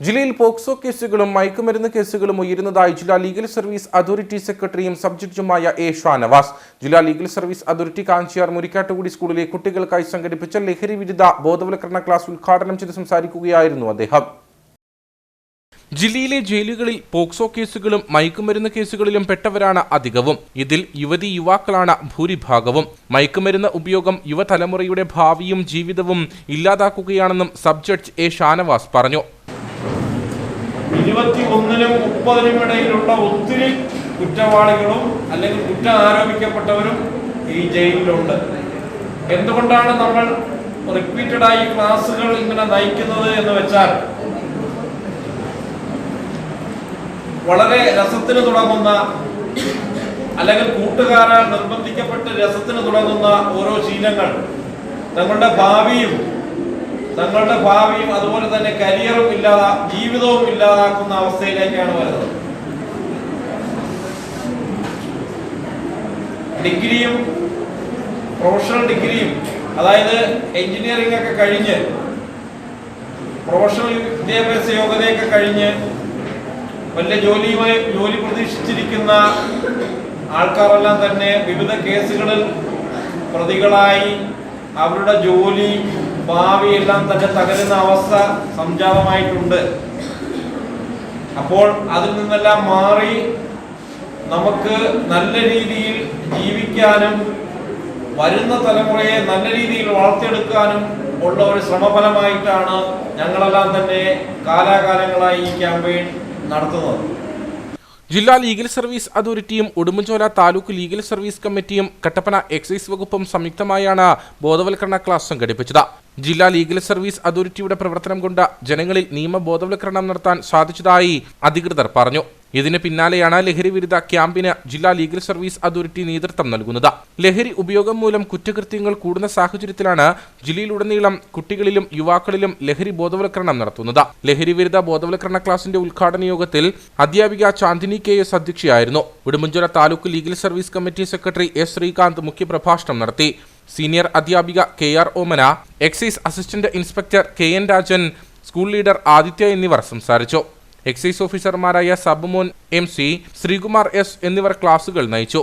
ജില്ലയിൽ പോക്സോ കേസുകളും മയക്കുമരുന്ന് കേസുകളും ഉയരുന്നതായി ജില്ലാ ലീഗൽ സർവീസ് അതോറിറ്റി സെക്രട്ടറിയും സബ് ജഡ്ജുമായ എ ഷാനവാസ്. ജില്ലാ legal service authority Kanchiyar Murikkattukudi സ്കൂളിലെ കുട്ടികൾക്കായി സംഘടിപ്പിച്ച ലഹരി വിരുദ്ധ ബോധവൽക്കരണ ക്ലാസ് ഉദ്ഘാടനം ചെയ്ത് സംസാരിക്കുകയായിരുന്നു അദ്ദേഹം. ജില്ലയിലെ ജയിലുകളിൽ പോക്സോ കേസുകളും മയക്കുമരുന്ന് കേസുകളിലും പെട്ടവരാണ് അധികവും. ഇതിൽ യുവതി യുവാക്കളാണ് ഭൂരിഭാഗവും. മയക്കുമരുന്ന് ഉപയോഗം യുവതലമുറയുടെ ഭാവിയും ജീവിതവും ഇല്ലാതാക്കുകയാണെന്നും സബ് ജഡ്ജ് എ ഷാനവാസ് പറഞ്ഞു. ഇരുപത്തി ഒന്നിനും മുപ്പതിനും ഇടയിലുള്ള ഒത്തിരി കുറ്റവാളികളും അല്ലെങ്കിൽ കുറ്റം ആരോപിക്കപ്പെട്ടവരും ഈ ജയിലിലുണ്ട്. എന്തുകൊണ്ടാണ് നമ്മൾ റിപ്പീറ്റഡായി ക്ലാസ്സുകൾ ഇങ്ങനെ നയിക്കുന്നത് എന്ന് വെച്ചാൽ വളരെ രസത്തിന് തുടങ്ങുന്ന അല്ലെങ്കിൽ കൂട്ടുകാരാൽ നിർബന്ധിക്കപ്പെട്ട് രസത്തിന് തുടങ്ങുന്ന ഓരോ ശീലങ്ങൾ തങ്ങളുടെ ഭാവിയും തങ്ങളുടെ ഭാവിയും അതുപോലെ തന്നെ കരിയറും ഇല്ലാതാ ജീവിതവും ഇല്ലാതാക്കുന്ന അവസ്ഥയിലേക്കാണ് വരുന്നത്. ഡിഗ്രിയും പ്രൊഫഷണൽ ഡിഗ്രിയും അതായത് എഞ്ചിനീയറിംഗ് ഒക്കെ കഴിഞ്ഞ് പ്രൊഫഷണൽ വിദ്യാഭ്യാസ യോഗ്യതയൊക്കെ കഴിഞ്ഞ് വലിയ ജോലിയുമായി ജോലി പ്രതീക്ഷിച്ചിരിക്കുന്ന ആൾക്കാരെല്ലാം തന്നെ വിവിധ കേസുകളിൽ പ്രതികളായി അവരുടെ ജോലി ഭാവി എല്ലാം തന്നെ തകരുന്ന അവസ്ഥ സംജാതമായിട്ടുണ്ട്. അപ്പോൾ അതിൽ നിന്നെല്ലാം മാറി നമുക്ക് നല്ല രീതിയിൽ ജീവിക്കാനും വരുന്ന തലമുറയെ നല്ല രീതിയിൽ വളർത്തിയെടുക്കാനും ഉള്ള ഒരു ശ്രമഫലമായിട്ടാണ് ഞങ്ങളെല്ലാം തന്നെ കാലാകാലങ്ങളായി ഈ ക്യാമ്പയിൻ നടത്തുന്നത്. ജില്ലാ ലീഗൽ സർവീസ് അതോറിറ്റിയും ഉടുമ്പൻചോല താലൂക്ക് ലീഗൽ സർവീസ് കമ്മിറ്റിയും കട്ടപ്പന എക്സൈസ് വകുപ്പും സംയുക്തമായാണ് ബോധവൽക്കരണ ക്ലാസ് സംഘടിപ്പിച്ചത്. ജില്ലാ ലീഗൽ സർവീസ് അതോറിറ്റിയുടെ പ്രവർത്തനം കൊണ്ട് ജനങ്ങളിൽ നിയമബോധവൽക്കരണം നടത്താൻ സാധിച്ചതായി അധികൃതർ പറഞ്ഞു. ഇതിന് പിന്നാലെയാണ് ലഹരി വിരുദ്ധ ക്യാമ്പിന് ജില്ലാ ലീഗൽ സർവീസ് അതോറിറ്റി നേതൃത്വം നൽകുന്നത്. ലഹരി ഉപയോഗം മൂലം കുറ്റകൃത്യങ്ങൾ കൂടുന്ന സാഹചര്യത്തിലാണ് ജില്ലയിലുടനീളം കുട്ടികളിലും യുവാക്കളിലും ലഹരി ബോധവൽക്കരണം നടത്തുന്നത്. ലഹരി വിരുദ്ധ ബോധവൽക്കരണ ക്ലാസിന്റെ ഉദ്ഘാടന യോഗത്തിൽ അധ്യാപിക Chandini K S അധ്യക്ഷയായിരുന്നു. Udumbanchola taluk legal service committee secretary S Sreekanth മുഖ്യപ്രഭാഷണം നടത്തി. സീനിയർ അധ്യാപിക K R Omana excise assistant inspector K N Rajan school leader Adithya എന്നിവർ സംസാരിച്ചു. എക്സൈസ് ഓഫീസർമാരായ Sabmon M C Sreekumar S എന്നിവർ ക്ലാസുകൾ നയിച്ചു.